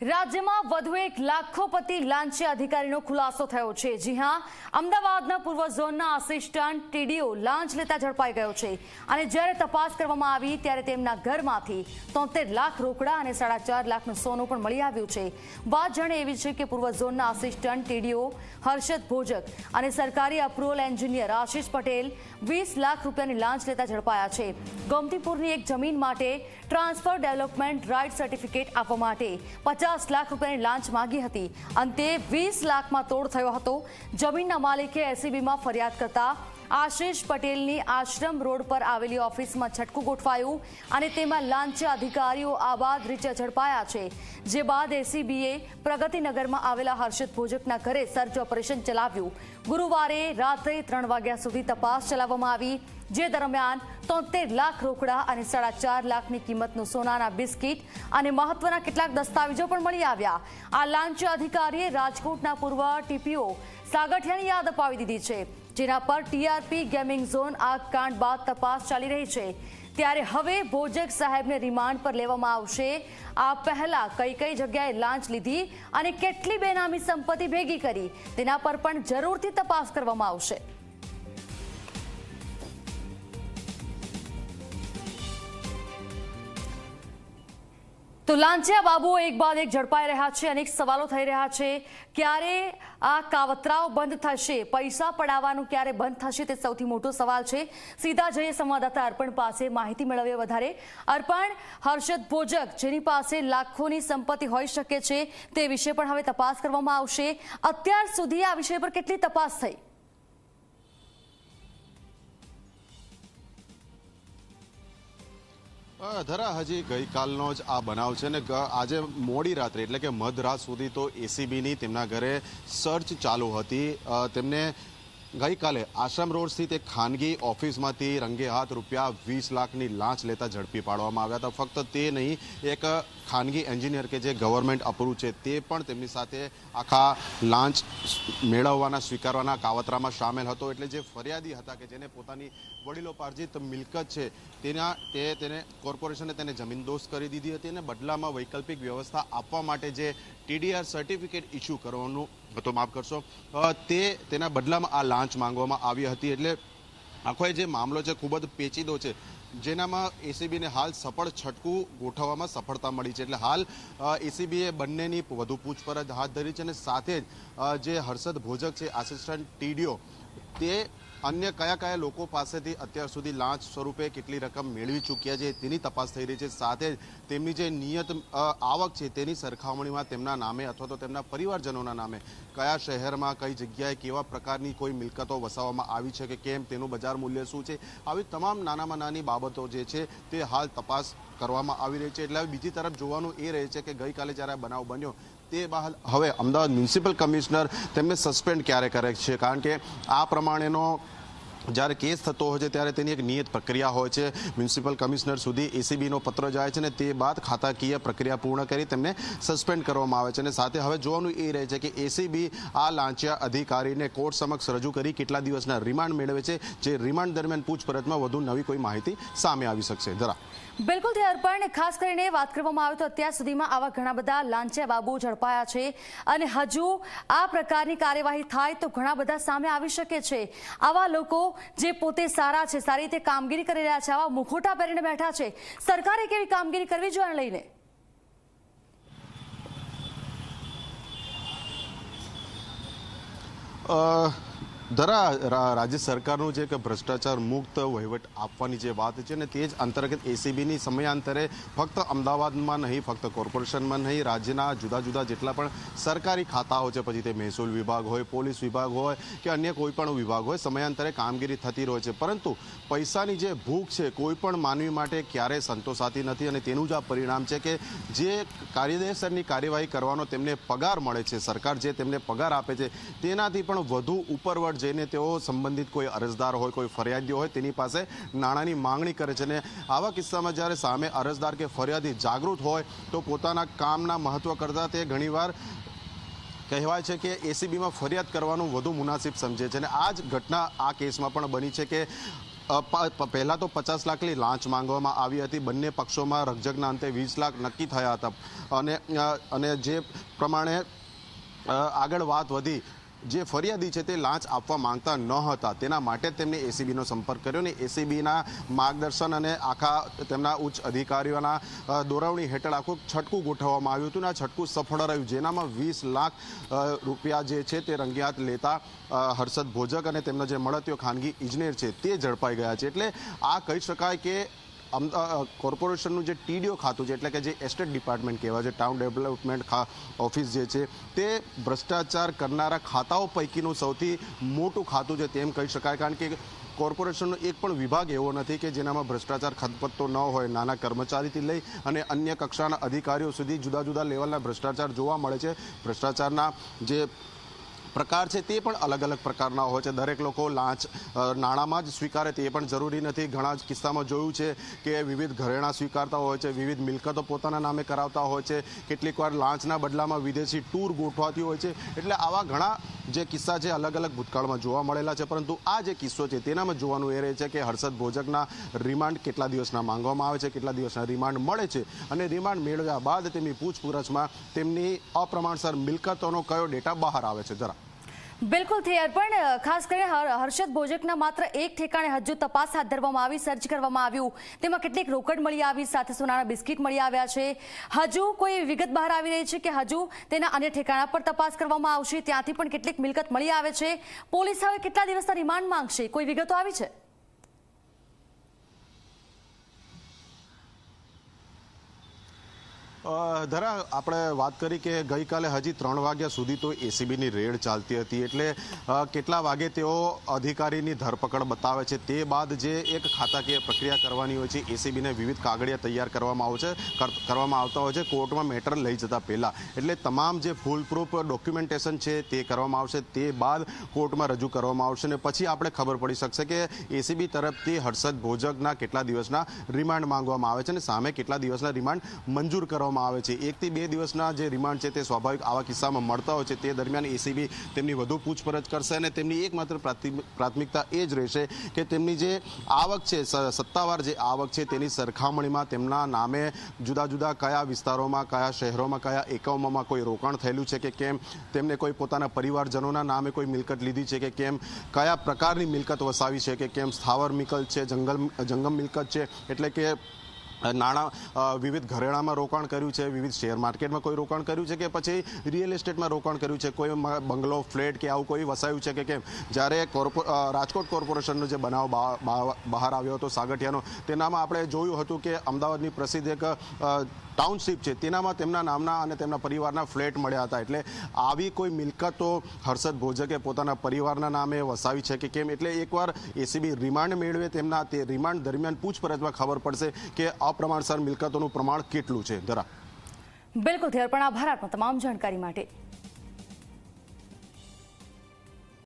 રાજ્યમાં વધુ એક લાખોપતિ લાંચી અધિકારીનો ખુલાસો થયો છે. જી હા, અમદાવાદના પૂર્વ ઝોનના આસિસ્ટન્ટ ટીડીઓ લાંચ લેતા ઝડપાઈ ગયો છે. અને જ્યારે તપાસ કરવામાં આવી ત્યારે તેમના ઘરમાંથી તોતેર લાખ રોકડા અને સાડા ચાર લાખનું સોનું પણ મળી આવ્યું છે. વાત જાણે એવી છે કે પૂર્વ ઝોનના આસિસ્ટન્ટ ટીડીઓ હર્ષદ ભોજક અને સરકારી અપ્રુવલ એન્જિનિયર આશિષ પટેલ વીસ લાખ રૂપિયાની લાંચ લેતા ઝડપાયા છે. ગોમતીપુરની એક જમીન માટે ટ્રાન્સફર ડેવલપમેન્ટ રાઇટ સર્ટિફિકેટ આપવા માટે પચાસ લાખ રૂપિયાની લાંચ માંગી હતી. અંતે વીસ લાખમાં તોડ થયો હતો. જમીનના માલિકે એસીબીમાં ફરિયાદ કરતા આશિષ પટેલની આશ્રમ રોડ પર આવેલી ઓફિસમાં છટકું ગોઠવાયું અને તેમાં લાંચ અધિકારીઓ આબાદ રીતે ઝડપાયા છે. જે બાદ એસીબીએ પ્રગતિનગરમાં આવેલા હર્ષદ ભોજકના ઘરે સર્ચ ઓપરેશન ચલાવ્યું. ગુરુવારે રાત્રે ત્રણ વાગ્યા સુધી તપાસ ચલાવવામાં આવી, જે દરમિયાન તોતેર લાખ રોકડા અને સાડા ચાર લાખની કિંમતનું સોનાના બિસ્કીટ અને મહત્વના કેટલાક દસ્તાવેજો પણ મળી આવ્યા. આ લાંચ અધિકારીએ રાજકોટના પૂર્વ ટીપીઓ સાગઠિયાની યાદ અપાવી દીધી છે. જેના પર ટીઆરપી ગેમિંગ ઝોન આગ કાંડ બાદ તપાસ ચાલી રહી છે. ત્યારે હવે ભોજક સાહેબને રિમાન્ડ પર લેવામાં આવશે. આ પહેલા કઈ કઈ જગ્યાએ લાંચ લીધી અને કેટલી બેનામી સંપત્તિ ભેગી કરી, તેના પર પણ જરૂરથી તપાસ કરવામાં આવશે. તો લાંચિયા બાબુઓ એક બાદ એક ઝડપાઈ રહ્યા છે, અનેક સવાલો થઈ રહ્યા છે. ક્યારે આ કાવતરાઓ બંધ થશે? પૈસા પડાવવાનું ક્યારે બંધ થશે? તે સૌથી મોટો સવાલ છે. સીધા જઈએ સંવાદદાતા અર્પણ પાસે માહિતી મેળવીએ વધારે. અર્પણ, હર્ષદ ભોજક, જેની પાસે લાખોની સંપત્તિ હોઈ શકે છે, તે વિશે પણ હવે તપાસ કરવામાં આવશે. અત્યાર સુધી આ વિષય પર કેટલી તપાસ થઈ? ધરા, હજી ગઈકાલનો જ આ બનાવ છે ને આજે મોડી રાત્રે, એટલે કે મધરાત સુધી તો એસીબીની તેમના ઘરે સર્ચ ચાલુ હતી. તેમને ગઈકાલે આશ્રમ રોડ સ્થિત એક ખાનગી ઓફિસમાંથી રંગે હાથ રૂપિયા વીસ લાખની લાંચ લેતા ઝડપી પાડવામાં આવ્યા હતા. ફક્ત તે નહીં, એક ખાનગી એન્જિનિયર કે જે ગવર્મેન્ટ અપ્રુવ છે તે પણ તેમની સાથે આખા લાંચ મેળવવાના, સ્વીકારવાના કાવતરામાં સામેલ હતો. એટલે જે ફરિયાદી હતા કે જેને પોતાની વડીલોપાર્જિત મિલકત છે તેના, તે તેને કોર્પોરેશને તેને જમીનદોસ્ત કરી દીધી હતી અને બદલામાં વૈકલ્પિક વ્યવસ્થા આપવા માટે જે ટીડીઆર સર્ટિફિકેટ ઇસ્યુ કરવાનું હતો માફ કરશો. તે તેના બદલામાં આ લાંચ માંગવામાં આવી હતી એટલે આખો જે મામલો છે ખૂબ જ પેચીદો છે. જેનામાં એસીબીને હાલ સફળ છટકું ગોઠવવામાં સફળતા મળી છે. એટલે હાલ એસીબીએ બંનેની વધુ પૂછપરછ હાથ ધરી છે અને સાથે જ જે હર્ષદ ભોજક છે, આસિસ્ટન્ટ ટીડીઓ, તે અન્ય કયા કયા લોકો પાસેથી અત્યાર સુધી લાંચ સ્વરૂપે કેટલી રકમ મેળવી ચૂક્યા છે તેની તપાસ થઈ રહી છે. સાથે તેમની જે નિયત આવક છે તેની સરખામણીમાં તેમના નામે અથવા તો તેમના પરિવારજનોના નામે કયા શહેરમાં, કઈ જગ્યાએ, કેવા પ્રકારની કોઈ મિલકતો વસાવવામાં આવી છે કે કેમ, તેનું બજાર મૂલ્ય શું છે? આવી તમામ નાનામાં નાની બાબતો જે છે તે હાલ તપાસ કરવામાં આવી રહી છે. એટલે બીજી તરફ જોવાનું એ રહે છે કે ગઈકાલે જ્યારે બનાવ બન્યો તે બહાર હવે અમદાવાદ મ્યુનિસિપલ કમિશનર તેમને સસ્પેન્ડ ક્યારે કરે છે? કારણ કે આ પ્રમાણેનો જ્યારે કેસ થતો હોય છે ત્યારે તેની એક નિયત પ્રક્રિયા હોય છે. મ્યુનિસિપલ કમિશનર સુધી એસીબીનો પત્ર જાય છે ને તે બાદ ખાતાકીય પ્રક્રિયા પૂર્ણ કરી તેમને સસ્પેન્ડ કરવામાં આવે છે. અને સાથે હવે જોવાનું એ રહે છે કે એસીબી આ લાંચિયા અધિકારીને કોર્ટ સમક્ષ રજૂ કરી કેટલા દિવસના રિમાન્ડ મેળવે છે, જે રિમાન્ડ દરમિયાન પૂછપરછમાં વધુ નવી કોઈ માહિતી સામે આવી શકશે. જરા. બિલકુલ, તે અર્પણ. ખાસ કરીને વાત કરવામાં આવે તો અત્યાર સુધીમાં આવા ઘણા બધા લાંચિયા બાબુ ઝડપાયા છે અને હજુ આ પ્રકારની કાર્યવાહી થાય તો ઘણા બધા સામે આવી શકે છે. આવા લોકો જે પોતે સારા છે સારી રીતે કામગીરી કરી રહ્યા છે આવા મુખોટા પહેરીને બેઠા છે. સરકારે કેવી કામગીરી કરવી જોઈએ લઈને? અ, ધરા રાજ્ય સરકારનું જે કે ભ્રષ્ટાચાર મુક્ત વહીવટ આપવાની જે વાત છે ને તે જ અંતર્ગત એસીબીની સમયાંતરે ફક્ત અમદાવાદમાં નહીં, ફક્ત કોર્પોરેશનમાં નહીં, રાજ્યના જુદા જુદા જેટલા પણ સરકારી ખાતાઓ છે, પછી તે મહેસૂલ વિભાગ હોય, પોલીસ વિભાગ હોય કે અન્ય કોઈ પણ વિભાગ હોય, સમયાંતરે કામગીરી થતી રહે છે. પરંતુ પૈસાની જે ભૂખ છે, કોઈ પણ માનવી માટે ક્યારેય સંતોષાતી નથી અને તેનું જ આ પરિણામ છે કે જે કાયદેસરની કાર્યવાહી કરવાનો તેમને પગાર મળે છે, સરકાર જે તેમને પગાર આપે છે, તેનાથી પણ વધુ ઉપરવટ જઈને તેઓ સંબંધિત કોઈ અરજદાર હોય, કોઈ ફરિયાદીઓ હોય, તેની પાસે નાણાંની માંગણી કરે છે અને આવા કિસ્સામાં જ્યારે સામે અરજદાર કે ફરિયાદી જાગૃત હોય, તો પોતાના કામના મહત્વ કરતાં તે ઘણીવાર કહેવાય છે કે એસીબીમાં ફરિયાદ કરવાનું વધુ મુનાસિબ સમજે છે. અને આ જ ઘટના આ કેસમાં પણ બની છે કે પહેલા તો પચાસ લાખની લાંચ માંગવામાં આવી હતી. બંને પક્ષોમાં રકઝકના અંતે વીસ લાખ નક્કી થયા હતા. અને અને જે પ્રમાણે આગળ વાત વધી જે ફરિયાદી છે તે લાંચ આપવા માંગતા ન હતા. તેના માટે તેમને એસીબીનો સંપર્ક કર્યો ને એસીબીના માર્ગદર્શન અને આખા તેમના ઉચ્ચ અધિકારીઓના દોરવણી હેઠળ આખું છટકું ગોઠવવામાં આવ્યું હતું ને આ છટકું સફળ રહ્યું. જેનામાં વીસ લાખ રૂપિયા જે છે તે રંગિયાત લેતા હર્ષદ ભોજક અને તેમનો જે મળતીયો ખાનગી ઇજનેર છે તે ઝડપાઈ ગયા છે. એટલે આ કહી શકાય કે કોર્પોરેશનનું જે ટીડીઓ ખાતું છે, એટલે કે જે એસ્ટેટ ડિપાર્ટમેન્ટ કહેવાય છે ટાઉન ડેવલપમેન્ટ ઓફિસ જે છે, તે ભ્રષ્ટાચાર કરનારા ખાતાઓ પૈકીનું સૌથી મોટું ખાતું છે તેમ કહી શકાય. કારણ કે કોર્પોરેશનનો એક પણ વિભાગ એવો નથી કે જેનામાં ભ્રષ્ટાચાર ખતપતતો ન હોય, નાના કર્મચારીથી લઈ અને અન્ય કક્ષાના અધિકારીઓ સુધી જુદા જુદા લેવલના ભ્રષ્ટાચાર જોવા મળે છે. ભ્રષ્ટાચારના જે પ્રકાર છે તે પણ અલગ અલગ પ્રકારના હોય છે. દરેક લોકો લાંચ નાણાંમાં જ સ્વીકારે તે પણ જરૂરી નથી. ઘણા જ કિસ્સામાં જોયું છે કે વિવિધ ઘરેણાં સ્વીકારતા હોય છે, વિવિધ મિલકતો પોતાના નામે કરાવતા હોય છે. કેટલીક વાર લાંચના બદલામાં વિદેશી ટૂર ગોઠવાતી હોય છે. એટલે આવા ઘણા જે કિસ્સા છે અલગ અલગ ભૂતકાળમાં જોવા મળેલા છે. પરંતુ આ જે કિસ્સો છે, તેનામાં જોવાનું એ રહે છે કે હર્ષદ ભોજકના રિમાન્ડ કેટલા દિવસના માંગવામાં આવે છે, કેટલા દિવસના રિમાન્ડ મળે છે અને રિમાન્ડ મેળવ્યા બાદ તેમની પૂછપરછમાં તેમની અપ્રમાણસર મિલકતોનો કયો ડેટા બહાર આવે છે? જરા બિલકુલ થયા પણ ખાસ કરીને હર- હર્ષદ ભોજકના માત્ર એક ઠેકાણે હજુ તપાસ હાથ ધરવામાં આવી, સર્ચ કરવામાં આવ્યું. તેમાં કેટલીક રોકડ મળી આવી, સાથે સોનાના બિસ્કિટ મળી આવ્યા છે. હજુ કોઈ વિગત બહાર આવી રહી છે કે હજુ તેના અન્ય ઠેકાણા પર તપાસ કરવામાં આવશે? ત્યાંથી પણ કેટલીક મિલકત મળી આવે છે. પોલીસ હવે કેટલા દિવસના રિમાન્ડ માંગશે? કોઈ વિગતો આવી છે? ધરા, આપણે વાત કરી કે ગઈકાલે હજી ત્રણ વાગ્યા સુધી તો એસીબીની રેડ ચાલતી હતી એટલે કેટલા વાગે તેઓ અધિકારીની ધરપકડ બતાવે છે તે બાદ જે એક ખાતાકીય પ્રક્રિયા કરવાની હોય છે, એસીબીને વિવિધ કાગળિયા તૈયાર કરવામાં આવે છે, કર- કરવામાં આવતા હોય છે, કોર્ટમાં મેટર લઈ જતા પહેલાં. એટલે તમામ જે ફૂલ પ્રૂફ ડોક્યુમેન્ટેશન છે તે કરવામાં આવશે, તે બાદ કોર્ટમાં રજૂ કરવામાં આવશે ને પછી આપણે ખબર પડી શકશે કે એસીબી તરફથી હર્ષદ ભોજકના કેટલા દિવસના રિમાન્ડ માંગવામાં આવે છે અને સામે કેટલા દિવસના રિમાન્ડ મંજૂર કરવામાં આવે છે. એકથી બે દિવસના જે રિમાન્ડ છે તે સ્વાભાવિક આવા કિસ્સામાં મળતા હોય છે. તે દરમિયાન એસીબી તેમની વધુ પૂછપરછ કરશે અને તેમની એકમાત્ર પ્રાથમિ- પ્રાથમિકતા એ જ રહેશે કે તેમની જે આવક છે સત્તાવાર જે આવક છે તેની સરખામણીમાં તેમના નામે જુદા જુદા કયા વિસ્તારોમાં, કયા શહેરોમાં, કયા એકમોમાં કોઈ રોકાણ થયેલું છે કે કેમ? તેમને કોઈ પોતાના પરિવારજનોના નામે કોઈ મિલકત લીધી છે કે કેમ? કયા પ્રકારની મિલકત વસાવી છે કે કેમ? સ્થાવર મિલકત છે, જંગલ, જંગમ મિલકત છે, એટલે કે નાણાં વિવિધ ઘરેણામાં રોકાણ કર્યું છે, વિવિધ શેર માર્કેટમાં કોઈ રોકાણ કર્યું છે કે પછી રિયલ એસ્ટેટમાં રોકાણ કર્યું છે? કોઈ બંગલો, ફ્લેટ કે આવું કોઈ વસાયું છે કે કેમ? જ્યારે કોર્પો રાજકોટ કોર્પોરેશનનો જે બનાવ બહાર આવ્યો હતો, સાગઠિયાનો, તેનામાં આપણે જોયું હતું કે અમદાવાદની પ્રસિદ્ધ એક ટાઉનશીપ છે. તેનામાં તેમના નામના અને તેમના પરિવારના ફ્લેટ મળ્યા હતા. એટલે આવી કોઈ મિલકતો હર્ષદ ભોજકે પોતાના પરિવારના નામે વસાવી છે કે કેમ? એટલે એકવાર એસીબી રિમાન્ડ મેળવે તેમના તે રિમાન્ડ દરમિયાન પૂછપરછમાં ખબર પડશે કે અપ્રમાણસર મિલકતોનું પ્રમાણ કેટલું છે. ધરા બિલકુલ થયા પણ આભાર તમામ જાણકારી માટે.